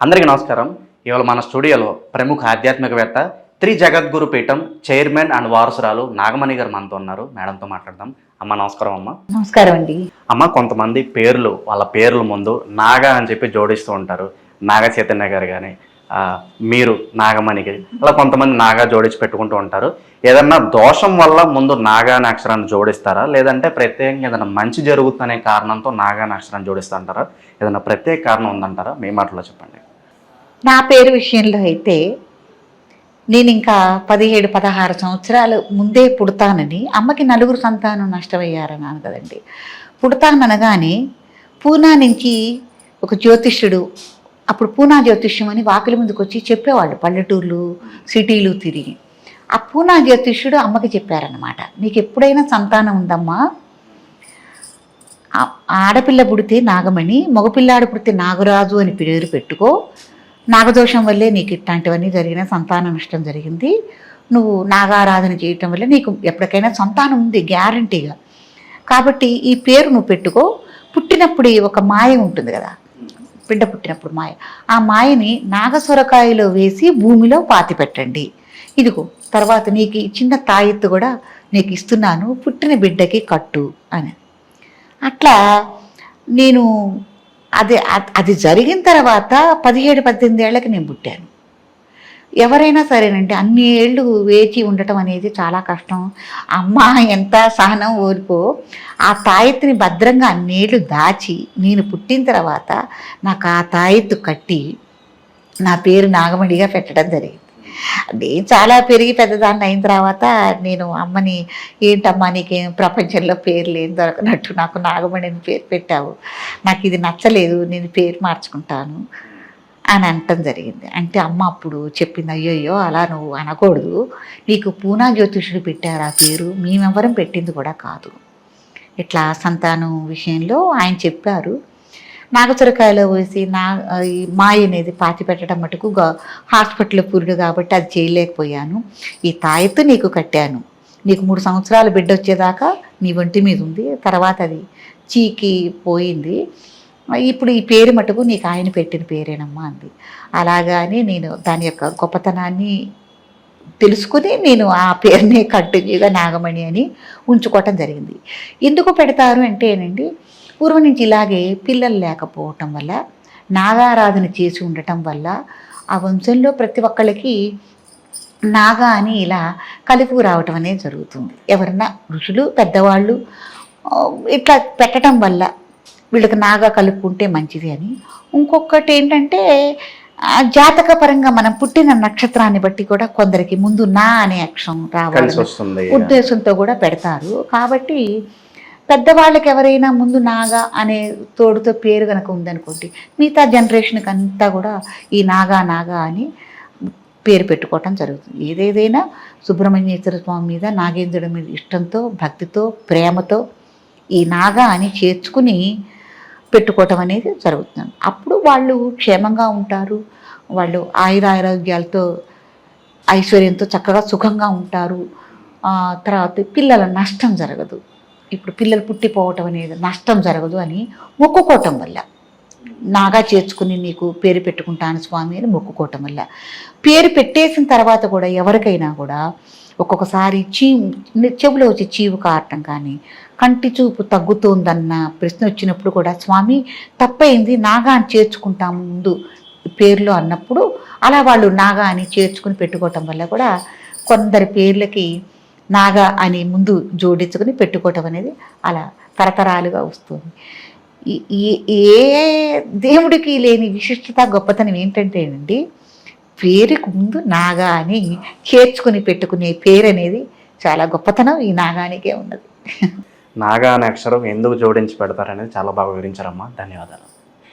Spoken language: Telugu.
అందరికీ నమస్కారం. ఇవాళ మన స్టూడియోలో ప్రముఖ ఆధ్యాత్మికవేత్త త్రి జగద్గురు పీఠం చైర్మన్ అండ్ వారసురాలు నాగమణి గారు మనతో ఉన్నారు. మేడంతో మాట్లాడదాం. అమ్మ నమస్కారం అమ్మ. నమస్కారం అండి. అమ్మ కొంతమంది పేర్లు వాళ్ళ పేర్ల ముందు నాగా అని చెప్పి జోడిస్తూ ఉంటారు. నాగ చైతన్య గారు కానీ మీరు నాగమణికి అలా కొంతమంది నాగా జోడించి పెట్టుకుంటూ ఉంటారు. ఏదన్నా దోషం వల్ల ముందు నాగా అనే అక్షరాన్ని జోడిస్తారా? లేదంటే ప్రత్యేకంగా ఏదైనా మంచి జరుగుతుందనే కారణంతో నాగా అనే అక్షరాన్ని జోడిస్తా అంటారా? ఏదైనా ప్రత్యేక కారణం ఉందంటారా? మీ మాటలో చెప్పండి. నా పేరు విషయంలో అయితే నేను ఇంకా పదిహేడు పదహారు సంవత్సరాలు ముందే పుడతానని అమ్మకి నలుగురు సంతానం నష్టమయ్యారన్నాను కదండి. పుడతాననగానే పూనా నుంచి ఒక జ్యోతిష్యుడు అప్పుడు పూనా జ్యోతిష్యం అని వాకిలి ముందుకు వచ్చి చెప్పేవాళ్ళు పల్లెటూర్లు సిటీలు తిరిగి. ఆ పూనా జ్యోతిష్యుడు అమ్మకి చెప్పారనమాట నీకు ఎప్పుడైనా సంతానం ఉందమ్మా. ఆడపిల్ల పుడితే నాగమణి మగపిల్లాడు పుడితే నాగరాజు అని పేరు పెట్టుకో. నాగదోషం వల్లే నీకు ఇట్లాంటివన్నీ జరిగిన సంతానం నష్టం జరిగింది. నువ్వు నాగారాధన చేయటం వల్ల నీకు ఎప్పటికైనా సంతానం ఉంది గ్యారంటీగా. కాబట్టి ఈ పేరు నువ్వు పెట్టుకో. పుట్టినప్పుడు ఒక మాయ ఉంటుంది కదా బిడ్డ పుట్టినప్పుడు మాయ. ఆ మాయని నాగసొరకాయలో వేసి భూమిలో పాతి పెట్టండి. ఇదిగో తర్వాత నీకు చిన్న తాయెత్తు కూడా నీకు ఇస్తున్నాను పుట్టిన బిడ్డకి కట్టు అని. అట్లా నేను అది అది జరిగిన తర్వాత పదిహేడు పద్దెనిమిది ఏళ్ళకి నేను పుట్టాను. ఎవరైనా సరేనండి అన్ని ఏళ్ళు వేచి ఉండటం అనేది చాలా కష్టం. అమ్మ ఎంత సహనం ఓర్పో. ఆ తాయెత్తుని భద్రంగా అన్నేళ్ళు దాచి నేను పుట్టిన తర్వాత నాకు ఆ తాయెత్తు కట్టి నా పేరు నాగమణిగా పెట్టడం జరిగింది. నేను చాలా పెరిగి పెద్దదాన్ని అయిన తర్వాత నేను అమ్మని ఏంటమ్మా నీకేం ప్రపంచంలో పేరు లేని దొరకనట్టు నాకు నాగమణి పేరు పెట్టావు. నాకు ఇది నచ్చలేదు నేను పేరు మార్చుకుంటాను అని అనటం జరిగింది. అంటే అమ్మ అప్పుడు చెప్పింది అయ్యోయ్యో అలా నువ్వు అనకూడదు. నీకు పూనా జ్యోతిషుడు పెట్టారు ఆ పేరు మేమెవరం పెట్టింది కూడా కాదు. ఇట్లా సంతానం విషయంలో ఆయన చెప్పారు. నాగచురకాయలో పోసి నా ఈ మాయ అనేది పాతి పెట్టడం మటుకు హాస్పిటల్ పూరుడు కాబట్టి అది చేయలేకపోయాను. ఈ తాయెత్తు నీకు కట్టాను. నీకు మూడు సంవత్సరాలు బిడ్డ వచ్చేదాకా నీ ఒంటి మీద ఉంది. తర్వాత అది చీకి పోయింది. ఇప్పుడు ఈ పేరు మటుకు నీకు ఆయన పెట్టిన పేరేనమ్మా అంది. అలాగానే నేను దాని యొక్క గొప్పతనాన్ని తెలుసుకుని నేను ఆ పేరుని కంటిన్యూగా నాగమణి అని ఉంచుకోవటం జరిగింది. ఎందుకు పెడతారు అంటే ఏనండి పూర్వం నుంచి ఇలాగే పిల్లలు లేకపోవటం వల్ల నాగారాధన చేసి ఉండటం వల్ల ఆ వంశంలో ప్రతి ఒక్కళ్ళకి నాగా అని ఇలా కలుపు రావటం అనేది జరుగుతుంది. ఎవరన్నా ఋషులు పెద్దవాళ్ళు ఇట్లా పెట్టడం వల్ల వీళ్ళకి నాగా కలుపుకుంటే మంచిది అని. ఇంకొకటి ఏంటంటే జాతక పరంగా మనం పుట్టిన నక్షత్రాన్ని బట్టి కూడా కొందరికి ముందు నా అనే అక్షరం రావాలి ఉద్దేశంతో కూడా పెడతారు. కాబట్టి పెద్దవాళ్ళకి ఎవరైనా ముందు నాగా అనే తోడుతో పేరు కనుక ఉందనుకోండి మిగతా జనరేషన్కి అంతా కూడా ఈ నాగా నాగా అని పేరు పెట్టుకోవటం జరుగుతుంది. ఏదేదైనా సుబ్రహ్మణ్యేశ్వర స్వామి మీద నాగేంద్రుడి మీద ఇష్టంతో భక్తితో ప్రేమతో ఈ నాగా అని చేర్చుకుని పెట్టుకోవటం అనేది జరుగుతుంది. అప్పుడు వాళ్ళు క్షేమంగా ఉంటారు వాళ్ళు ఆయురారోగ్యాలతో ఐశ్వర్యంతో చక్కగా సుఖంగా ఉంటారు. తర్వాత పిల్లల నష్టం జరగదు. ఇప్పుడు పిల్లలు పుట్టిపోవటం అనేది నష్టం జరగదు అని మొక్కుకోవటం వల్ల. నాగా చేర్చుకుని నీకు పేరు పెట్టుకుంటాను స్వామి అని మొక్కుకోవటం వల్ల. పేరు పెట్టేసిన తర్వాత కూడా ఎవరికైనా కూడా ఒక్కొక్కసారి చీవు చెవులో వచ్చి చీవు కారటం కానీ కంటి చూపు తగ్గుతోందన్న ప్రశ్న వచ్చినప్పుడు కూడా స్వామి తప్పైంది నాగా అని చేర్చుకుంటా ముందు పేర్లు అన్నప్పుడు అలా వాళ్ళు నాగా అని చేర్చుకుని పెట్టుకోవటం వల్ల కూడా కొందరి పేర్లకి నాగా అని ముందు జోడించుకుని పెట్టుకోవటం అనేది అలా తరతరాలుగా వస్తుంది. ఈ- ఏ దేవుడికి లేని విశిష్టత గొప్పతనం ఏంటంటే అండి పేరుకు ముందు నాగా అని చేర్చుకుని పెట్టుకునే పేరు అనేది చాలా గొప్పతనం ఈ నాగానికే ఉన్నది. నాగా అనే అక్షరం ఎందుకు జోడించి పెడతారనేది చాలా బాగా వివరించారమ్మా. ధన్యవాదాలు.